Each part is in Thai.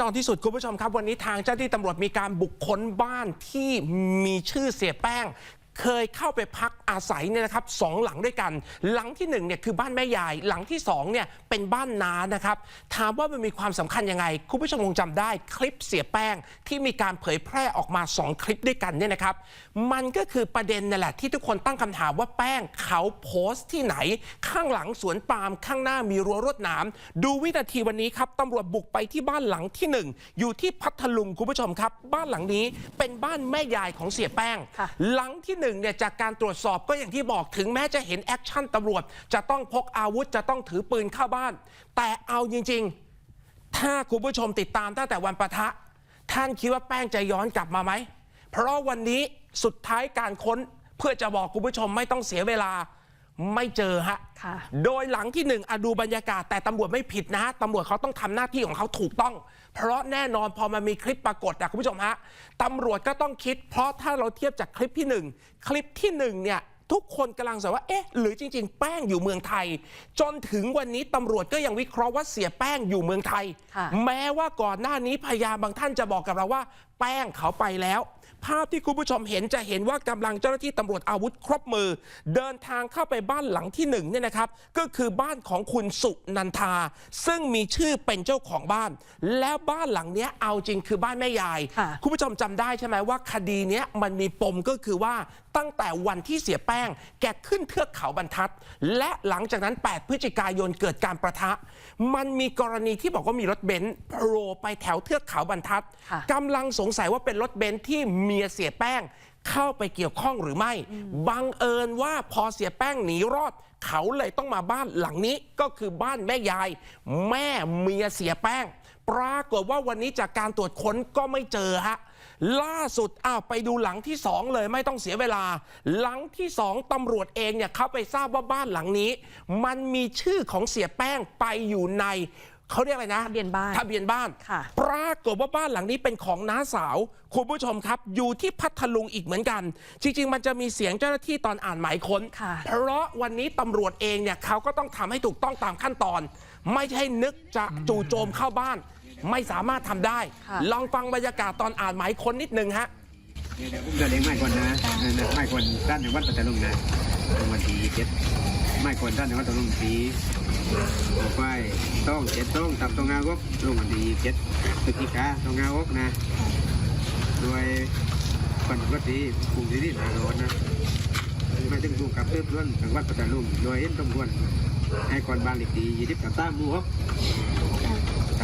นอนที่สุดคุณผู้ชมครับ วันนี้ทางเจ้าหน้าที่ตำรวจมีการบุกค้นบ้านที่มีชื่อเสียแป้ง เคยเข้าไปพักอาศัยเนี่ยนะครับสองหลังด้วยกัน หลังที่หนึ่งเนี่ยคือบ้านแม่ยาย หลังที่สองเนี่ยเป็นบ้านนานะครับถามว่ามันมีความสำคัญยังไง คุณผู้ชมคงจำได้คลิปเสียแป้งที่มีการเผยแพร่ออกมา 2 คลิปด้วยกันเนี่ยนะครับ มันก็คือประเด็นนั่นแหละที่ทุกคนตั้งคำถามว่าแป้งเขาโพสต์ที่ไหน ข้างหลังสวนปาล์มข้างหน้ามีรั้วรวดหนามดูวินาทีวันนี้ครับตำรวจบุกไปที่บ้านหลังที่หนึ่งอยู่ที่พัทลุงคุณผู้ชมครับ บ้านหลังนี้เป็นบ้านแม่ยายของเสียแป้งค่ะหลังที่หนึ่งเนี่ยจากการตรวจสอบก็อย่างที่บอกถึงแม้จะเห็นแอคชั่นตำรวจ จะต้องพกอาวุธจะต้องถือปืนเข้าบ้าน แต่เอาจริง ๆ ถ้าคุณผู้ชมติดตามตั้งแต่วันประทะ ท่านคิดว่าแป้งจะย้อนกลับมาไหม เพราะวันนี้สุดท้ายการค้นเพื่อจะบอกคุณผู้ชมไม่ต้องเสียเวลาไม่เจอฮะค่ะโดยหลังที่หนึ่งอะดูบรรยากาศแต่ตำรวจไม่ผิดนะตำรวจเขาต้องทำหน้าที่ของเขาถูกต้อง เพราะแน่นอนพอมันมีคลิปปรากฏนะคุณผู้ชมฮะตำรวจก็ต้องคิด เพราะถ้าเราเทียบจากคลิปที่หนึ่งคลิปที่หนึ่งเนี่ยทุกคนกำลังสงสัยว่า เอ๊ะ หรือจริง ๆ แป้งอยู่เมืองไทย จนถึงวันนี้ตำรวจก็ยังวิเคราะห์ว่าเสียแป้งอยู่เมืองไทย แม้ว่าก่อนหน้านี้พยานบางท่านจะบอกกับเราว่า แป้งเขาไปแล้ว ภาพที่คุณผู้ชมเห็นจะเห็นว่ากำลังเจ้าหน้าที่ตำรวจอาวุธครบมือ เดินทางเข้าไปบ้านหลังที่หนึ่งเนี่ยนะครับก็คือบ้านของคุณสุนันทา ซึ่งมีชื่อเป็นเจ้าของบ้าน แล้วบ้านหลังเนี้ยเอาจริงคือบ้านแม่ยายค่ะคุณผู้ชมจำได้ใช่ไหมว่าคดีเนี้ยมันมีปมก็คือว่า ตั้งแต่วันที่เสียแป้ง แกขึ้นเทือกเขาบรรทัด และหลังจากนั้น 8 พฤศจิกายนเกิดการประทะ มันมีกรณีที่บอกว่ามีรถเบนซ์โผล่ไปแถวเทือกเขาบรรทัดค่ะกำลังสงสัยว่าเป็นรถเบนซ์ที่เมียเสียแป้งเข้าไปเกี่ยวข้องหรือไม่ บังเอิญว่าพอเสียแป้งหนีรอด เขาเลยต้องมาบ้านหลังนี้ก็คือบ้านแม่ยาย แม่เมียเสียแป้ง ปรากฏว่าวันนี้จากการตรวจค้นก็ไม่เจอฮะล่าสุดอ้าวไปดูหลังที่สองเลยไม่ต้องเสียเวลา หลังที่สองตำรวจเองเนี่ยเขาไปทราบว่าบ้านหลังนี้ มันมีชื่อของเสียแป้งไปอยู่ในเขาเรียกอะไรนะทะเบียนบ้านทะเบียนบ้านค่ะ ปรากฏว่าบ้านหลังนี้เป็นของน้าสาว คุณผู้ชมครับ อยู่ที่พัทลุงอีกเหมือนกัน จริง ๆ มันจะมีเสียงเจ้าหน้าที่ตอนอ่านหมายค้น ค่ะ เพราะวันนี้ตำรวจเองเนี่ยเขาก็ต้องทำให้ถูกต้องตามขั้นตอน ไม่ใช่นึกจะจู่โจมเข้าบ้าน ไม่สามารถทำได้ ค่ะ ลองฟังบรรยากาศตอนอ่านหมายค้นนิดนึงฮะ เดี๋ยวผมจะเลี้ยงไม้คนนะเออนะไม้คนด้านในวัดปัตตาลุงนะลงวันที่ยี่สิบเจ็ดไม้คนด้านในวัดปัตตาลุงสีไฟต้องเจ็ดต้องตับตรงงาวกลงวันที่ยี่สิบเจ็ดพฤศจิกาตรงงาวกนะโดยปันปกติกลุ่มที่นี่นาโรนนะไม่ถึงถูกกับเพิ่มล้วนทางวัดปัตตาลุงโดยเห็นตำรวจให้ก่อนบานหลีกดียี่สิบกับตามหมู่ครับต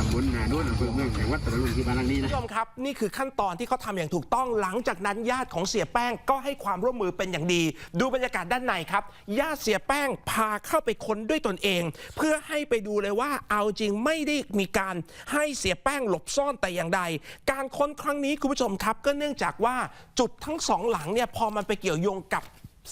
ำบลนาโนนอำเภอเมืองจังหวัดตตาลุงที่บ้านหลังนี้คุณนะ ผู้ชมครับนี่คือขั้นตอนที่เขาทำอย่างถูกต้องหลังจากนั้นญาติของเสียแป้งก็ให้ความร่วมมือเป็นอย่างดี ดูบรรยากาศด้านในครับ ญาติเสียแป้งพาเข้าไปค้นด้วยตนเอง เพื่อให้ไปดูเลยว่าเอาจริงไม่ได้มีการให้เสียแป้งหลบซ่อนแต่อย่างใด การค้นครั้งนี้คุณผู้ชมครับก็เนื่องจากว่าจุดทั้งสองหลังเนี่ยพอมันไปเกี่ยวโยงกับ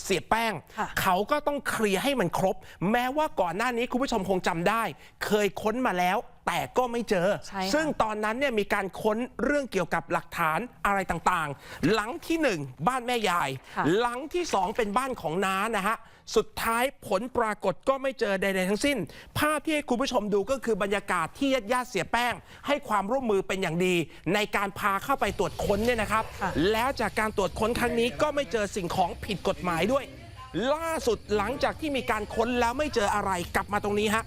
เสียแป้งค่ะเขาก็ต้องเคลียร์ให้มันครบ แม้ว่าก่อนหน้านี้คุณผู้ชมคงจำได้ เคยค้นมาแล้ว แต่ก็ไม่เจอ ใช่ค่ะ ซึ่งตอนนั้นเนี่ยมีการค้นเรื่องเกี่ยวกับหลักฐานอะไรต่างๆ หลังที่หนึ่งบ้านแม่ยาย ค่ะ หลังที่สองเป็นบ้านของน้านะฮะ สุดท้ายผลปรากฏก็ไม่เจอใด ๆ ทั้งสิ้น ภาพที่ให้คุณผู้ชมดูก็คือบรรยากาศที่ญาติญาติๆเสียแป้ง ให้ความร่วมมือเป็นอย่างดี ในการพาเข้าไปตรวจค้นเนี่ยนะครับค่ะแล้วจากการตรวจค้นครั้งนี้ก็ไม่เจอสิ่งของผิดกฎหมายด้วย ล่าสุดหลังจากที่มีการค้นแล้วไม่เจออะไรกลับมาตรงนี้ฮะ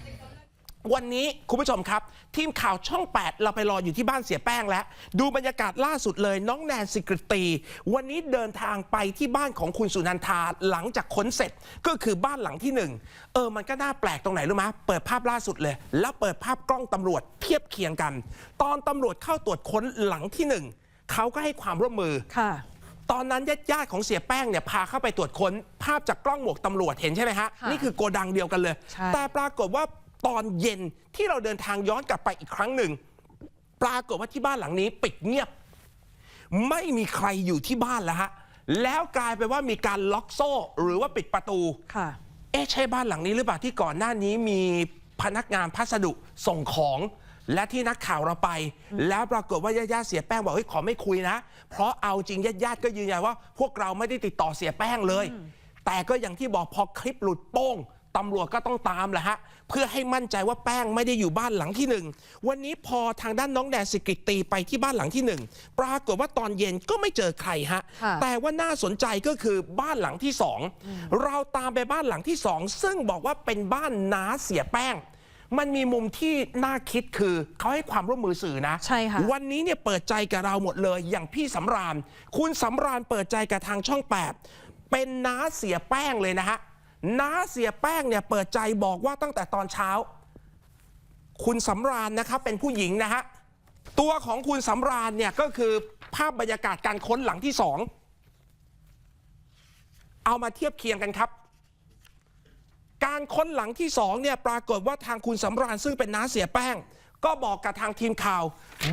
วันนี้คุณผู้ชมครับ ทีมข่าวช่อง 8 เราไปรออยู่ที่บ้านเสียแป้งแล้ว ดูบรรยากาศล่าสุดเลยน้องแนนสิกรตี วันนี้เดินทางไปที่บ้านของคุณสุนันทาหลังจากค้นเสร็จก็คือบ้านหลังที่หนึ่งเออ มันก็น่าแปลกตรงไหนรู้ไหมเปิดภาพล่าสุดเลย แล้วเปิดภาพกล้องตำรวจเทียบเคียงกัน ตอนตำรวจเข้าตรวจค้นหลังที่หนึ่งเขาก็ให้ความร่วมมือค่ะตอนนั้นญาติญาติๆของเสียแป้งเนี่ยพาเข้าไปตรวจค้น ภาพจากกล้องหมวกตำรวจเห็นใช่ไหมฮะค่ะนี่คือโกดังเดียวกันเลยใช่แต่ปรากฏว่า ตอนเย็นที่เราเดินทางย้อนกลับไปอีกครั้งหนึ่ง ปรากฏว่าที่บ้านหลังนี้ปิดเงียบ ไม่มีใครอยู่ที่บ้านแล้วฮะแล้วกลายเป็นว่ามีการล็อกโซ่ หรือว่าปิดประตูค่ะ เอ๊ะใช่บ้านหลังนี้หรือเปล่าที่ก่อนหน้านี้มีพนักงานพัสดุส่งของและที่นักข่าวเราไป แล้วปรากฏว่าญาติๆเสียแป้งบอกเฮ้ยขอไม่คุยนะ เพราะเอาจริงญาติๆก็ยืนยันว่า พวกเราไม่ได้ติดต่อเสียแป้งเลย แต่ก็อย่างที่บอกพอคลิปหลุดโป้ง ตำรวจก็ต้องตามแหละฮะ เพื่อให้มั่นใจว่าแป้งไม่ได้อยู่บ้านหลังที่หนึ่งวันนี้พอทางด้านน้องแดนสิกิตตีไปที่บ้านหลังที่หนึ่งปรากฏว่าตอนเย็นก็ไม่เจอใครฮะค่ะแต่ว่าน่าสนใจก็คือบ้านหลังที่สองเราตามไปบ้านหลังที่สองซึ่งบอกว่าเป็นบ้านน้าเสียแป้งมันมีมุมที่น่าคิดคือเขาให้ความร่วมมือสื่อนะใช่ค่ะวันนี้เนี่ยเปิดใจกับเราหมดเลยอย่างพี่สำราญ คุณสำราญเปิดใจกับทางช่อง 8 เป็นน้าเสียแป้งเลยนะฮะ น้าเสียแป้งเนี่ยเปิดใจบอกว่าตั้งแต่ตอนเช้า คุณสำราญนะครับเป็นผู้หญิงนะฮะ ตัวของคุณสำราญเนี่ยก็คือภาพบรรยากาศการค้นหลังที่สอง เอามาเทียบเคียงกันครับ การค้นหลังที่สองเนี่ยปรากฏว่าทางคุณสำราญซึ่งเป็นน้าเสียแป้ง ก็บอกกับทางทีมข่าว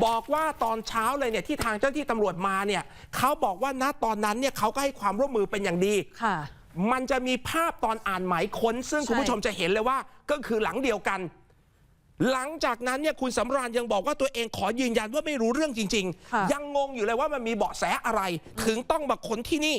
บอกว่าตอนเช้าเลยเนี่ยที่ทางเจ้าหน้าที่ตำรวจมาเนี่ยเขาบอกว่าณตอนนั้นเนี่ยเขาก็ให้ความร่วมมือเป็นอย่างดีค่ะ มันจะมีภาพตอนอ่านหมายค้น ซึ่งใช่คุณผู้ชมจะเห็นเลยว่าก็คือหลังเดียวกัน หลังจากนั้นเนี่ยคุณสำราญยังบอกว่าตัวเองขอยืนยันว่าไม่รู้เรื่องจริงค่ะๆยังงงอยู่เลยว่ามันมีเบาะแสอะไร ถึงต้องมาค้นที่นี่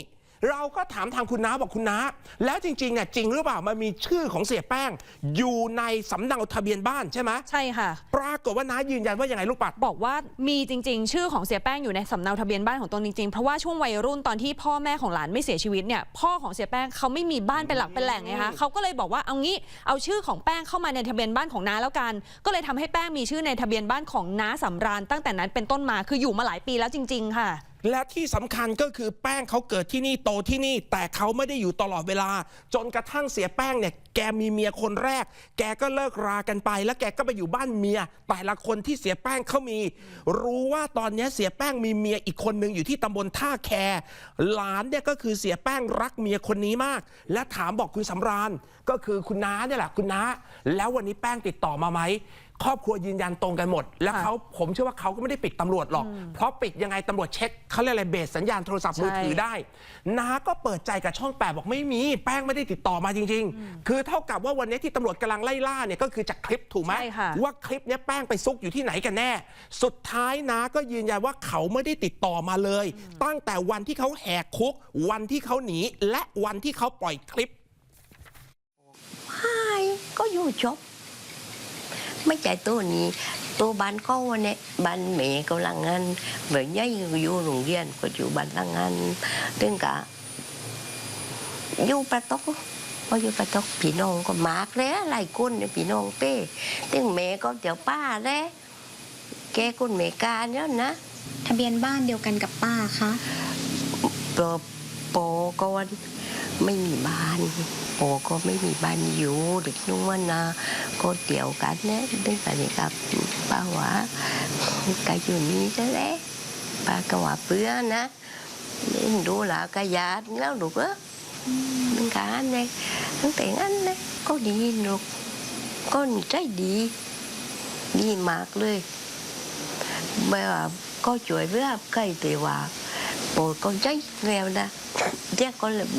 เราก็ถามทางคุณน้าบอกคุณน้า แล้วจริงๆเนี่ยจริงหรือเปล่ามันมีชื่อของเสียแป้ง อยู่ในสำเนาทะเบียนบ้านใช่ไหมใช่ค่ะ ปรากฏว่าน้ายืนยันว่ายังไงลูกปัด บอกว่ามีจริง ๆ ชื่อของเสียแป้งอยู่ในสำเนาทะเบียนบ้านของตนจริงๆเพราะว่าช่วงวัยรุ่นตอนที่พ่อแม่ของหลานไม่เสียชีวิตเนี่ยพ่อของเสียแป้งเขาไม่มีบ้านเป็นหลักเป็นแหล่งไงคะเขาก็เลยบอกว่าเอางี้เอาชื่อของแป้งเข้ามาในทะเบียนบ้านของน้าแล้วกัน ก็เลยทำให้แป้งมีชื่อในทะเบียนบ้านของน้าสำราญตั้งแต่นั้นเป็นต้นมาคืออยู่มาหลายปีแล้วจริง ๆ ค่ะ และที่สำคัญก็คือแป้งเขาเกิดที่นี่โตที่นี่ แต่เขาไม่ได้อยู่ตลอดเวลา จนกระทั่งเสียแป้งเนี่ยแกมีเมียคนแรก แกก็เลิกรากันไป แล้วแกก็ไปอยู่บ้านเมีย แต่ละคนที่เสียแป้งเขามี รู้ว่าตอนนี้เสียแป้งมีเมียอีกคนหนึ่งอยู่ที่ตำบลท่าแคหลานเนี่ยก็คือเสียแป้งรักเมียคนนี้มาก และถามบอกคุณสำราญก็คือคุณน้าเนี่ยแหละคุณน้าแล้ววันนี้แป้งติดต่อมาไหม ครอบครัวยืนยันตรงกันหมด และค่ะเขาผมเชื่อว่าเขาก็ไม่ได้ปิดตำรวจหรอก เพราะปิดยังไงตำรวจเช็คเขาเรียกอะไรเบสสัญญาณโทรศัพท์มือถือได้น้าก็เปิดใจกับช่องแปดบอกไม่มีแป้งไม่ได้ติดต่อมาจริง ๆ คือเท่ากับว่าวันนี้ที่ตำรวจกำลังไล่ล่าเนี่ยก็คือจากคลิปถูกไหมใช่ค่ะว่าคลิปเนี้ยแป้งไปซุกอยู่ที่ไหนกันแน่ สุดท้ายน้าก็ยืนยันว่าเขาไม่ได้ติดต่อมาเลย ตั้งแต่วันที่เขาแหกคุก วันที่เขาหนีและวันที่เขาปล่อยคลิป hai có vô chốt mấy chạy tôi nhỉ tôi bán có nè bán mẹ cô lăng anh về nhảy vô rùng viên của chú bán lăng anh đến cả vô ba tóc có vô ba tóc พี่น้องก็มากแล้วหลายคนเนี่ยพี่น้องเป้ตึงแม่ก็เดี๋ยวป้าแล้วแกคนแม่กาเนี่ยนะ ทะเบียนบ้านเดียวกันกับป้าคะปอปอก่อนไม่มีบ้านปอก็ไม่มีบ้านอยู่เด็กนุ่งว่านาก็เดี่ยวกันนะตั้งแต่เด็กกับป้าหวาก็อยู่นี่ซะแล้วป้ากว่าเพื่อนะเล่นดูแลวก็ยาดแล้วลูกเออตั้งแต่อันเลยตั้งแต่อันเลยก็ดีลูกก็นิสัยดีดีมากเลยแบบว่าก็ช่วยเ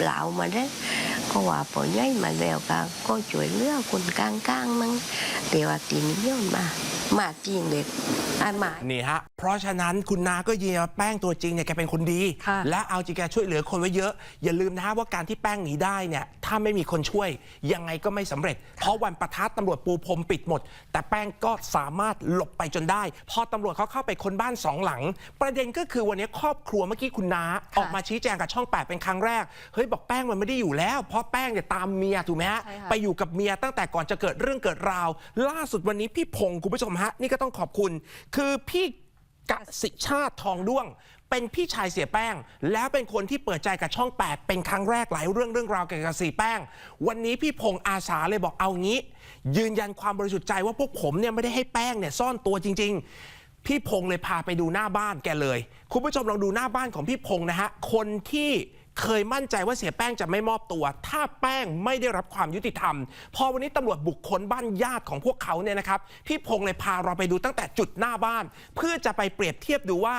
หล่ามาได้ ก็ว่าปอย่อยมาแล้วก็ก็ช่วยเลือกคนกลางๆมั้งแต่ว่าตีนี้ย้นมา thì hòa tiền nhớ mà mà tiền được ai mà นี่ฮะ เพราะฉะนั้นคุณนาก็ยืนยันว่าแป้งตัวจริงเนี่ยแกเป็นคนดี ค่ะ และเอาจริงแกช่วยเหลือคนไว้เยอะ อย่าลืมนะฮะว่าการที่แป้งหนีได้เนี่ยถ้าไม่มีคนช่วย ยังไงก็ไม่สำเร็จ เพราะวันประทัดตำรวจปูพรมปิดหมด แต่แป้งก็สามารถหลบไปจนได้ พอตำรวจเขาเข้าไปคนบ้านสองหลัง ประเด็นก็คือวันนี้ครอบครัวเมื่อกี้คุณนาออกมาชี้แจงกับช่องแปดเป็นครั้งแรกเฮ้ยบอกแป้งมันไม่ได้อยู่แล้ว เพราะแป้งเนี่ยตามเมียถูกไหมฮะใช่ค่ะ ไปอยู่กับเมียตั้งแต่ก่อนจะเกิดเรื่องเกิดราว ล่าสุดวันนี้พี่พงศ์คุณผู้ชมฮะนี่ก็ต้องขอบคุณ คือพี่กสิชาติทองด้วง เป็นพี่ชายเสียแป้ง แล้วเป็นคนที่เปิดใจกับช่อง 8 เป็นครั้งแรกหลายเรื่องเรื่องราวเกี่ยวกับสีแป้ง วันนี้พี่พงศ์อาสาเลยบอกเอางี้ ยืนยันความบริสุทธิ์ใจว่าพวกผมเนี่ยไม่ได้ให้แป้งเนี่ยซ่อนตัวจริง ๆ พี่พงศ์เลยพาไปดูหน้าบ้านแกเลย คุณผู้ชมลองดูหน้าบ้านของพี่พงศ์นะฮะคนที่ เคยมั่นใจว่าเสียแป้งจะไม่มอบตัว ถ้าแป้งไม่ได้รับความยุติธรรม พอวันนี้ตำรวจบุกค้นบ้านญาติของพวกเขาเนี่ยนะครับ พี่พงศ์เลยพาเราไปดูตั้งแต่จุดหน้าบ้าน เพื่อจะไปเปรียบเทียบดูว่า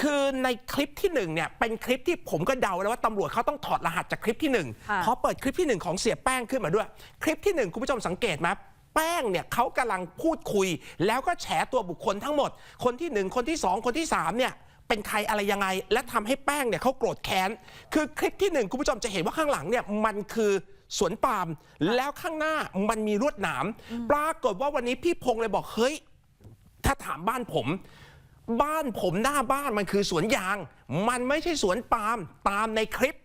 คือในคลิปที่หนึ่งเนี่ยเป็นคลิปที่ผมก็เดาแล้วว่าตำรวจเขาต้องถอดรหัสจากคลิปที่หนึ่งค่ะเพราะเปิดคลิปที่หนึ่งของเสียแป้งขึ้นมาด้วย คลิปที่หนึ่งคุณผู้ชมสังเกตไหมแป้งเนี่ยเขากำลังพูดคุย แล้วก็แฉตัวบุคคลทั้งหมด คนที่หนึ่งคนที่สองคนที่สามเนี่ย เป็นใครอะไรยังไง และทำให้แป้งเนี่ยเขาโกรธแค้น คือคลิปที่หนึ่งคุณผู้ชมจะเห็นว่าข้างหลังเนี่ยมันคือสวนปาล์มแล้วข้างหน้ามันมีลวดหนาม ปรากฏว่าวันนี้พี่พงษ์เลยบอกเฮ้ย ถ้าถามบ้านผม บ้านผมหน้าบ้านมันคือสวนยาง มันไม่ใช่สวนปาล์มตามในคลิป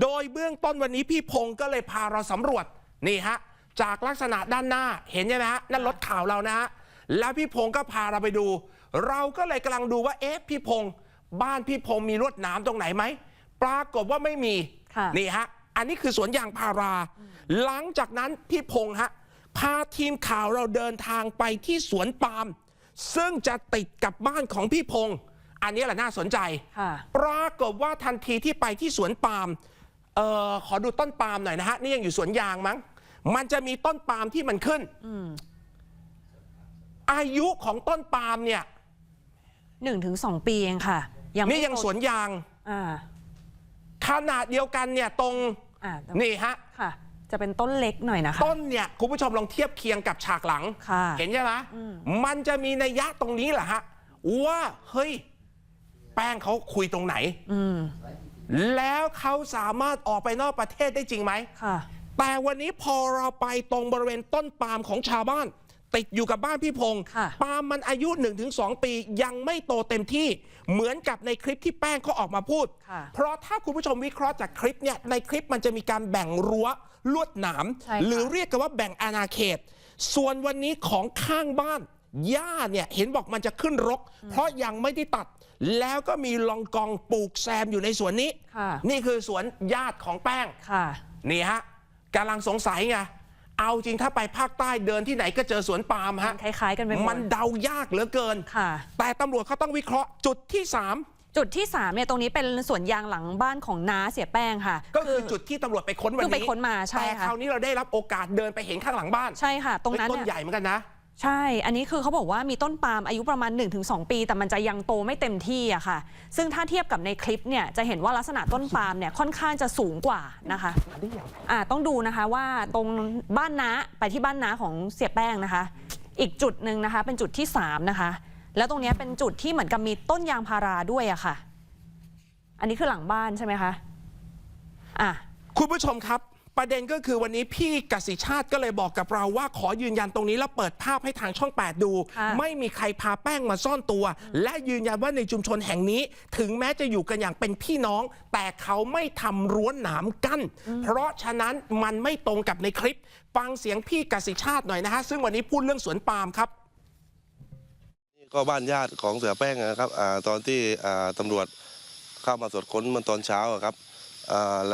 โดยเบื้องต้นวันนี้พี่พงศ์ก็เลยพาเราสำรวจนี่ฮะจากลักษณะด้านหน้าเห็นใช่ไหมฮะนั่นรถข่าวเรานะฮะแล้วพี่พงศ์ก็พาเราไปดู เราก็เลยกำลังดูว่าเอ๊ะพี่พงศ์บ้านพี่พงศ์มีลวดหนามตรงไหนไหมปรากฏว่าไม่มีค่ะ นี่ฮะ อันนี้คือสวนยางพารา หลังจากนั้นพี่พงศ์ฮะพาทีมข่าวเราเดินทางไปที่สวนปาล์มซึ่งจะติดกับบ้านของพี่พงศ์อันนี้แหละน่าสนใจ ค่ะ ปรากฏว่าทันทีที่ไปที่สวนปาล์มเอ่อขอดูต้นปาล์มหน่อยนะฮะ นี่ยังอยู่สวนยางมั้ง มันจะมีต้นปาล์มที่มันขึ้น อายุของต้นปาล์มเนี่ย หนึ่งถึงสองปีเองค่ะ ยังไม่นี่ยังโตสวนยางอ่าขนาดเดียวกันเนี่ยตรงอ่าแต่นี่ฮะค่ะ จะเป็นต้นเล็กหน่อยนะคะต้นเนี่ยคุณผู้ชมลองเทียบเคียงกับฉากหลัง ค่ะ เห็นใช่ไหมมันจะมีนัยยะตรงนี้แหละฮะว่าเฮ้ย แป้งเขาคุยตรงไหน อืมแล้วเขาสามารถออกไปนอกประเทศได้จริงไหม ค่ะ แต่วันนี้พอเราไปตรงบริเวณต้นปาล์มของชาวบ้าน ติดอยู่กับบ้านพี่พงศ์ค่ะ ปาล์มมันอายุ 1-2 ปียังไม่โตเต็มที่เหมือนกับในคลิปที่แป้งเขาออกมาพูด ค่ะ เพราะถ้าคุณผู้ชมวิเคราะห์จากคลิปเนี่ยในคลิปมันจะมีการแบ่งรั้วลวดหนาม ใช่ค่ะ หรือเรียกกันว่าแบ่งอาณาเขต ส่วนวันนี้ของข้างบ้านหญ้าเนี่ยเห็นบอกมันจะขึ้นรก เพราะยังไม่ได้ตัด แล้วก็มีลองกองปลูกแซมอยู่ในสวนนี้ ค่ะ นี่คือสวนญาติของแป้ง ค่ะ นี่ฮะกำลังสงสัยไง เอาจริงถ้าไปภาคใต้เดินที่ไหนก็เจอสวนปาล์มฮะคล้ายๆกันไปหมดมันเดายากเหลือเกินค่ะแต่ตำรวจเขาต้องวิเคราะห์จุดที่จุดที่3เนี่ยตรงนี้เป็นสวนยางหลังบ้านของน้าเสียแป้งค่ะ3ก็คือจุดที่ตำรวจไปค้นวันเพิ่งนี้ไปค้นมาใช่แต่ค่ะคราวนี้เราได้รับโอกาสเดินไปเห็นข้างหลังบ้านใช่ค่ะ ตรงนั้นเฮ้ยต้นเนี่ยใหญ่เหมือนกันนะ ใช่ อันนี้คือเขาบอกว่ามีต้นปาล์มอายุประมาณ 1-2 ปี แต่มันจะยังโตไม่เต็มที่อะค่ะ ซึ่งถ้าเทียบกับในคลิปเนี่ยจะเห็นว่าลักษณะต้นปาล์มเนี่ยค่อนข้างจะสูงกว่านะคะอ่าต้องดูนะคะว่าตรงบ้านน้าไปที่บ้านน้าของเสียแป้งนะคะ อีกจุดหนึ่งนะคะ เป็นจุดที่สามนะคะ แล้วตรงนี้เป็นจุดที่เหมือนกับมีต้นยางพาราด้วยอะค่ะ อันนี้คือหลังบ้านใช่ไหมคะอะคุณผู้ชมครับ ประเด็นก็คือวันนี้พี่กสิชาติก็เลยบอกกับเราว่าขอยืนยันตรงนี้แล้วเปิดภาพให้ทางช่อง 8 ดูค่ะไม่มีใครพาแป้งมาซ่อนตัว และยืนยันว่าในชุมชนแห่งนี้ ถึงแม้จะอยู่กันอย่างเป็นพี่น้อง แต่เขาไม่ทำรั้วหนามกั้น เพราะฉะนั้นมันไม่ตรงกับในคลิป ฟังเสียงพี่กสิชาติหน่อยนะฮะซึ่งวันนี้พูดเรื่องสวนปาล์มครับนี่ก็บ้านญาติของเสือแป้งนะครับอาตอนที่อ่าตำรวจเข้ามาตรวจค้นเมื่อตอนเช้าอะครับอ่า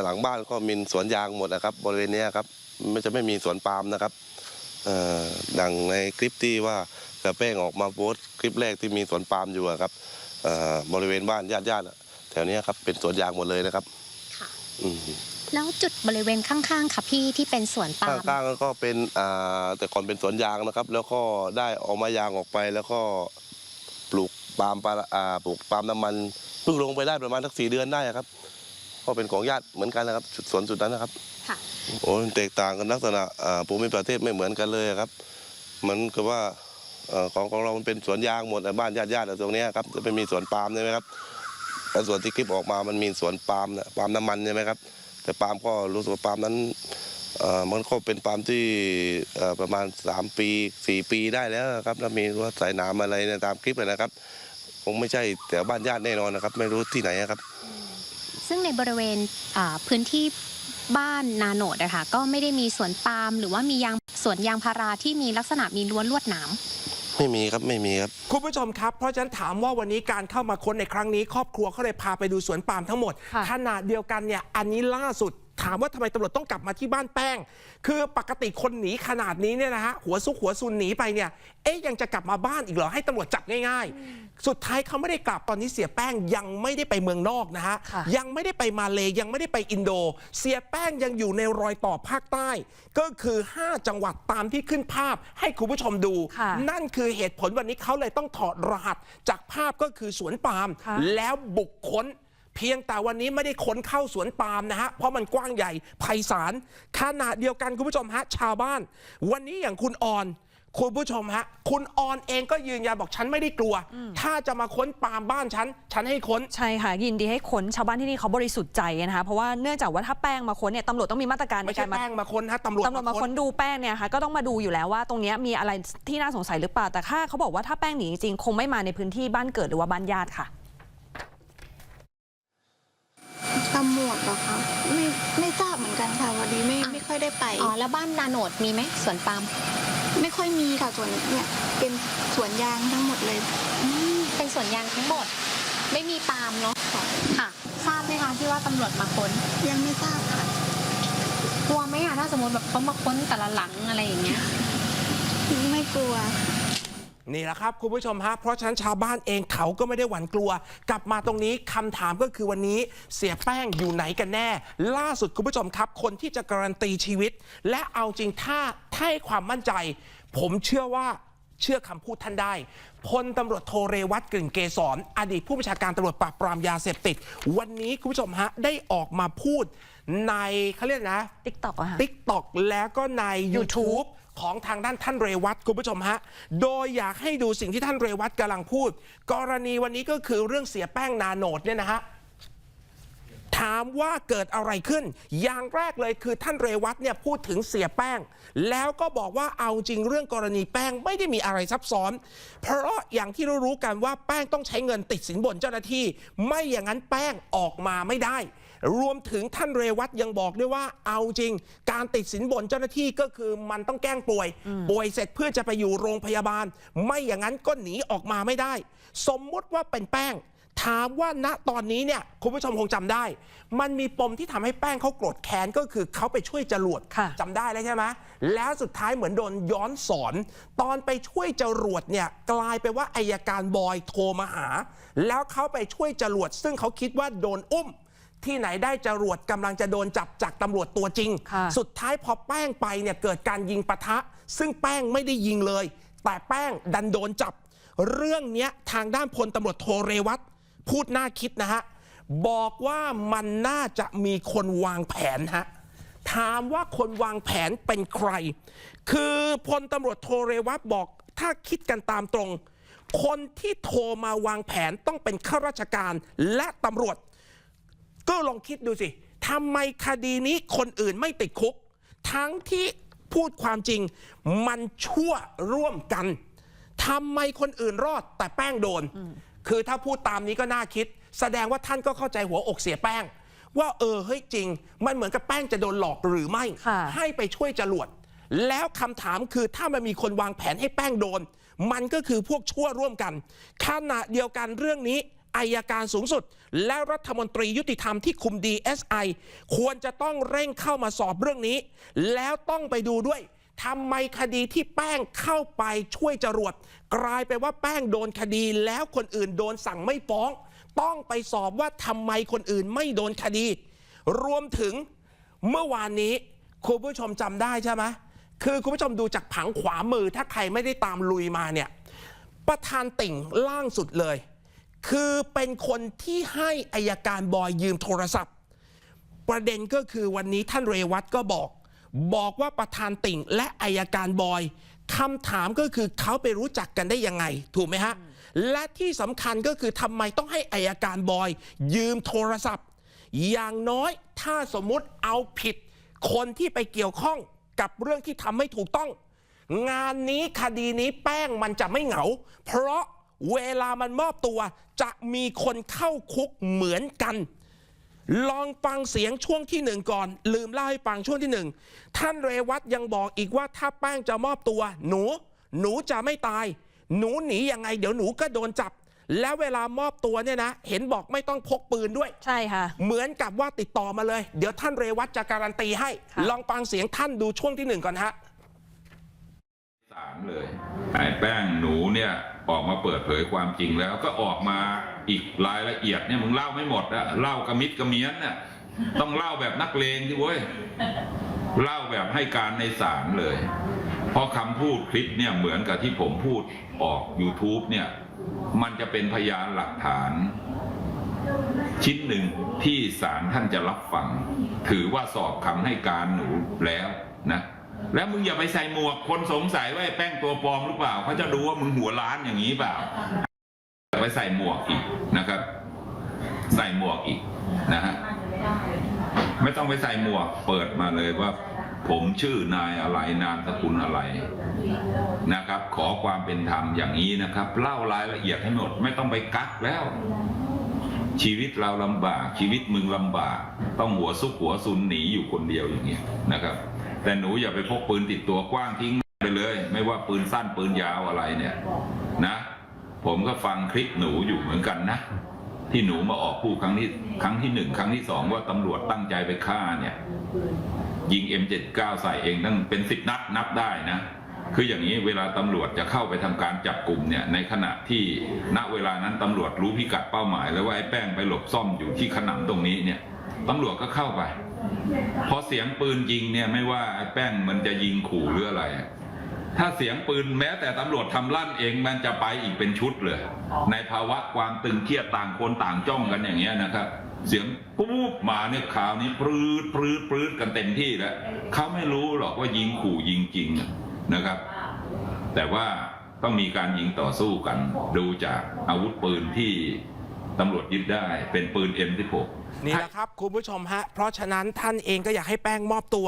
หลังบ้านก็มีสวนยางหมดนะครับ บริเวณเนี้ยครับไม่จะไม่มีสวนปาล์มนะครับเอ่อดังในคลิปที่ว่าเสือแป้งออกมาโพสต์คลิปแรกที่มีสวนปาล์มอยู่อะครับเอ่อบริเวณบ้านญาติญาติๆแถวเนี้ยครับเป็นสวนยางหมดเลยนะครับค่ะอืมแล้วจุดบริเวณข้างๆค่ะพี่ที่เป็นสวนปาล์มข้างๆก็เป็นอ่าแต่ก่อนเป็นสวนยางนะครับ แล้วก็ได้เออกมายางออกไปแล้วก็ปลูกปาล์มปาอ่าปลูกปาล์มน้ำมันเพิ่งลงไปได้ประมาณสักสี่เดือนได้ครับ ก็เป็นของญาติเหมือนกันนะครับจุดสวนจุดนั้นนะครับค่ะโอ้ยแตกต่างกันลักษณะอ่าภูมิประเทศไม่เหมือนกันเลยครับเหมือนกับว่าเอ่อของของเรามันเป็นสวนยางหมดแต่บ้านญาติญาติๆตรงเนี้ยครับจะไม่มีสวนปาล์มใช่ไหมครับแต่ส่วนที่คลิปออกมามันมีสวนปาล์มนะปาล์มน้ำมันใช่ไหมครับ แต่ปาล์มก็รู้สึกว่าปาล์มนั้นเอ่อมันก็เป็นปาล์มที่เอ่อประมาณ 3 ปี 4 ปีได้แล้วนะครับแล้วมีรั้วสายหน้ำอะไรเนยตามคลิปเลยนะครับคงไม่ใช่แต่บ้านญาติแน่นอนนะครับ ไม่รู้ที่ไหนครับ ซึ่งในบริเวณอ่าพื้นที่บ้านนาโนดอะค่ะก็ไม่ได้มีสวนปาล์มหรือว่ามียางสวนยางพาราที่มีลักษณะมีรั้วลวดหนามไม่มีครับไม่มีครับ คุณผู้ชมครับ เพราะฉะนั้นถามว่าวันนี้การเข้ามาค้นในครั้งนี้ ครอบครัวเขาเลยพาไปดูสวนปาล์มทั้งหมดค่ะขนาดเดียวกันเนี่ยอันนี้ล่าสุด ถามว่าทำไมตำรวจต้องกลับมาที่บ้านแป้ง คือปกติคนหนีขนาดนี้เนี่ยนะฮะหัวซุกหัวซุนหนีไปเนี่ยเอ๊ยยังจะกลับมาบ้านอีกเหรอให้ตำรวจจับง่าย ๆ สุดท้ายเขาไม่ได้กลับตอนนี้เสียแป้งยังไม่ได้ไปเมืองนอกนะฮะค่ะยังไม่ได้ไปมาเลยังไม่ได้ไปอินโด เสียแป้งยังอยู่ในรอยต่อภาคใต้ ก็คือ 5 จังหวัดตามที่ขึ้นภาพให้คุณผู้ชมดู ค่ะ นั่นคือเหตุผลวันนี้เขาเลยต้องถอดรหัสจากภาพก็คือสวนปาล์มค่ะ แล้วบุกค้น เพียงแต่วันนี้ไม่ได้ค้นเข้าสวนปาล์มนะฮะ เพราะมันกว้างใหญ่ไพศาลขนาดเดียวกันคุณผู้ชมฮะชาวบ้าน วันนี้อย่างคุณออนคุณผู้ชมฮะ คุณออนเองก็ยืนยันบอกฉันไม่ได้กลัว ถ้าจะมาค้นปาล์มบ้านฉัน ฉันให้ค้น ใช่ค่ะ ยินดีให้ค้นชาวบ้านที่นี่เขาบริสุทธิ์ใจนะคะ เพราะว่าเนื่องจากว่าถ้าแป้งมาค้นเนี่ยตำรวจต้องมีมาตรการในไม่ใช่การมาแป้งมาค้นฮะตำรวจตำรวจมาค้นดูแป้งเนี่ยค่ะก็ต้องมาดูอยู่แล้วว่าตรงเนี้ยมีอะไรที่น่าสงสัยหรือเปล่าแต่ถ้าเขาบอกว่าถ้าแป้งหนีจริงๆคงไม่มาในพื้นที่บ้านเกิดหรือว่าบ้านญาติค่ะ ตำรวจเหรอคะไม่ไม่ทราบเหมือนกันค่ะวันนี้ไม่ไม่ค่อยได้ไป อ๋อ แล้วบ้านนาโนดมีไหมสวนปาล์มไม่ค่อยมีค่ะส่วนเนี่ยเป็นสวนยางทั้งหมดเลย อืมเป็นสวนยางทั้งหมด ไม่มีปาล์มเนาะค่ะ ทราบไหมคะที่ว่าตำรวจมาค้นยังไม่ทราบค่ะกลัวไหมอะถ้าสมมติแบบเขามาค้นแต่ละหลังอะไรอย่างเงี้ย ไม่กลัว นี่แหละครับคุณผู้ชมฮะเพราะฉะนั้นชาวบ้านเองเขาก็ไม่ได้หวั่นกลัว กลับมาตรงนี้คำถามก็คือวันนี้เสียแป้งอยู่ไหนกันแน่ ล่าสุดคุณผู้ชมครับ คนที่จะการันตีชีวิต และเอาจริงถ้าถ้าให้ความมั่นใจ ผมเชื่อว่าเชื่อคำพูดท่านได้พลตำรวจโทเรวัตกลิ่นเกษรอดีตผู้บัญชาการตำรวจปราบปรามยาเสพติด วันนี้คุณผู้ชมฮะได้ออกมาพูดในเขาเรียกนะ ติ๊กต็อกอะค่ะ ติ๊กตอกแล้วก็ใน YouTube ของทางด้านท่านเรวัตคุณผู้ชมฮะ โดยอยากให้ดูสิ่งที่ท่านเรวัตกำลังพูด กรณีวันนี้ก็คือเรื่องเสียแป้งนาโนดเนี่ยนะฮะถามว่าเกิดอะไรขึ้น อย่างแรกเลยคือท่านเรวัตเนี่ยพูดถึงเสียแป้ง แล้วก็บอกว่าเอาจริงเรื่องกรณีแป้งไม่ได้มีอะไรซับซ้อน เพราะอย่างที่เรารู้กันว่าแป้งต้องใช้เงินติดสินบนเจ้าหน้าที่ ไม่อย่างนั้นแป้งออกมาไม่ได้ รวมถึงท่านเรวัตยังบอกด้วยว่าเอาจริง การติดสินบนเจ้าหน้าที่ก็คือมันต้องแกล้งป่วย ป่วยเสร็จเพื่อจะไปอยู่โรงพยาบาล ไม่อย่างนั้นก็หนีออกมาไม่ได้ สมมุติว่าเป็นแป้งถามว่าณตอนนี้เนี่ยคุณผู้ชมคงจำได้ มันมีปมที่ทำให้แป้งเขาโกรธแค้นก็คือเขาไปช่วยจรวดค่ะจำได้แล้วใช่ไหมแล้วสุดท้ายเหมือนโดนย้อนสอน ตอนไปช่วยจรวดเนี่ยกลายไปนว่าอายการบอยโทรมาหา แล้วเขาไปช่วยจรวด ซึ่งเขาคิดว่าโดนอุ้ม ที่ไหนได้จรวดกำลังจะโดนจับจากตำรวจตัวจริง ค่ะสุดท้ายพอแป้งไปเนี่ยเกิดการยิงปะทะ ซึ่งแป้งไม่ได้ยิงเลย แต่แป้งดันโดนจับ เรื่องเนี้ยทางด้านพลตำรวจโทเรวัตพูดน่าคิดนะฮะ บอกว่ามันน่าจะมีคนวางแผนฮะ ถามว่าคนวางแผนเป็นใคร คือพลตำรวจโทเรวัตบอกถ้าคิดกันตามตรง คนที่โทรมาวางแผนต้องเป็นข้าราชการและตำรวจ ก็ลองคิดดูสิทำไมคดีนี้คนอื่นไม่ติดคุก ทั้งที่พูดความจริง มันชั่วร่วมกันทำไมคนอื่นรอดแต่แป้งโดน คือถ้าพูดตามนี้ก็น่าคิด แสดงว่าท่านก็เข้าใจหัวอกเสียแป้ง ว่าเออเฮ้ยจริง มันเหมือนกับแป้งจะโดนหลอกหรือไม่ค่ะให้ไปช่วยจรวด แล้วคำถามคือถ้ามันมีคนวางแผนให้แป้งโดน มันก็คือพวกชั่วร่วมกันขณะเดียวกันเรื่องนี้ อายการสูงสุด และรัฐมนตรียุติธรรมที่คุม DSI ควรจะต้องเร่งเข้ามาสอบเรื่องนี้ แล้วต้องไปดูด้วยทำไมคดีที่แป้งเข้าไปช่วยจรวด กลายไปนว่าแป้งโดนคดีแล้วคนอื่นโดนสั่งไม่ฟ้อง ต้องไปสอบว่าทำไมคนอื่นไม่โดนคดี รวมถึงเมื่อวานนี้คุณผู้ชมจำได้ใช่ไหมคือคุณผู้ชมดูจากผังขวามือถ้าใครไม่ได้ตามลุยมาเนี่ยประธานติ่งล่างสุดเลย คือเป็นคนที่ให้อายการบอยยืมโทรศัพท์ ประเด็นก็คือวันนี้ท่านเรวัตก็บอก บอกว่าประธานติ่งและอายการบอยคำถามก็คือเขาไปรู้จักกันได้ยังไง ถูกไหมฮะ และที่สำคัญก็คือทำไมต้องให้อายการบอย ยืมโทรศัพท์ อย่างน้อยถ้าสมมติเอาผิด คนที่ไปเกี่ยวข้องกับเรื่องที่ทำไม่ถูกต้อง งานนี้คดีนี้แป้งมันจะไม่เหงา เพราะ เวลามันมอบตัวจะมีคนเข้าคุกเหมือนกัน ลองฟังเสียงช่วงที่หนึ่งก่อน ลืมเล่าให้ฟังช่วงที่หนึ่งท่านเรวัตยังบอกอีกว่าถ้าแป้งจะมอบตัว หนู หนูจะไม่ตาย หนูหนียังไง เดี๋ยวหนูก็โดนจับ แล้วเวลามอบตัวเนี่ยนะ เห็นบอกไม่ต้องพกปืนด้วย ใช่ค่ะ เหมือนกับว่าติดต่อมาเลย เดี๋ยวท่านเรวัตจะการันตีให้ค่ะลองฟังเสียงท่านดูช่วงที่หนึ่งก่อนฮะ สารเลยไอ้แป้งหนูเนี่ยออกมาเปิดเผยความจริงแล้วก็ออกมาอีกรายละเอียดเนี่ยมึงเล่าไม่หมดอะเล่ากระมิดกระเมียนน่ะต้องเล่าแบบนักเลงที่เว้ยเล่าแบบให้การในศาลเลย เพราะคำพูดคลิปเนี่ยเหมือนกับที่ผมพูดออก YouTube เนี่ยมันจะเป็นพยานหลักฐาน ชิ้นหนึ่งที่ศาลท่านจะรับฟัง ถือว่าสอบคำให้การหนูแล้วนะ แล้วมึงอย่าไปใส่หมวก คนสงสัยว่าไอ้แป้งตัวปลอมหรือเปล่าเขาจะดูว่ามึงหัวล้านอย่างนี้เปล่าอย่าไปใส่หมวกอีกนะครับ ใส่หมวกอีกนะฮะไม่ต้องไปใส่หมวก เปิดมาเลยว่า ผมชื่อนายอะไรนามสกุลอะไรนะครับ ขอความเป็นธรรมอย่างนี้นะครับ เล่ารายละเอียดให้หมดไม่ต้องไปกักแล้ว ชีวิตเราลำบาก ชีวิตมึงลำบาก ต้องหัวซุกหัวซุนหนีอยู่คนเดียวอย่างเงี้ยนะครับ แต่หนูอย่าไปพกปืนติดตัวกว้างทิ้งไปเลย ไม่ว่าปืนสั้นปืนยาวอะไรเนี่ยนะ ผมก็ฟังคลิปหนูอยู่เหมือนกันนะ ที่หนูมาออกพูดครั้งที่ครั้งที่หนึ่งครั้งที่สองว่าตำรวจตั้งใจไปฆ่าเนี่ย ยิง M79 ใส่เองตั้งเป็นสิบนัดนับได้นะคืออย่างนี้เวลาตำรวจจะเข้าไปทำการจับกลุ่มเนี่ยในขณะที่ณเวลานั้นตำรวจรู้พิกัดเป้าหมาย แล้วว่าไอ้แป้งไปหลบซ่อมอยู่ที่ขนำตรงนี้เนี่ยตำรวจก็เข้าไป พอเสียงปืนยิงเนี่ยไม่ว่าไอ้แป้งมันจะยิงขู่หรืออะไร ถ้าเสียงปืนแม้แต่ตำรวจทำลั่นเองมันจะไปอีกเป็นชุดเลย ในภาวะความตึงเครียดต่างคนต่างจ้องกันอย่างเงี้ยนะครับ เสียงปุ๊บมาเนี่ยข่าวนี้ปรืดปรืดปรืดกันเต็มที่แล้วเขาไม่รู้หรอกว่ายิงขู่ยิงจริงนะครับ แต่ว่าต้องมีการยิงต่อสู้กัน ดูจากอาวุธปืนที่ตำรวจยึดได้เป็นปืน M16 นี่แหละครับคุณผู้ชมฮะ เพราะฉะนั้นท่านเองก็อยากให้แป้งมอบตัว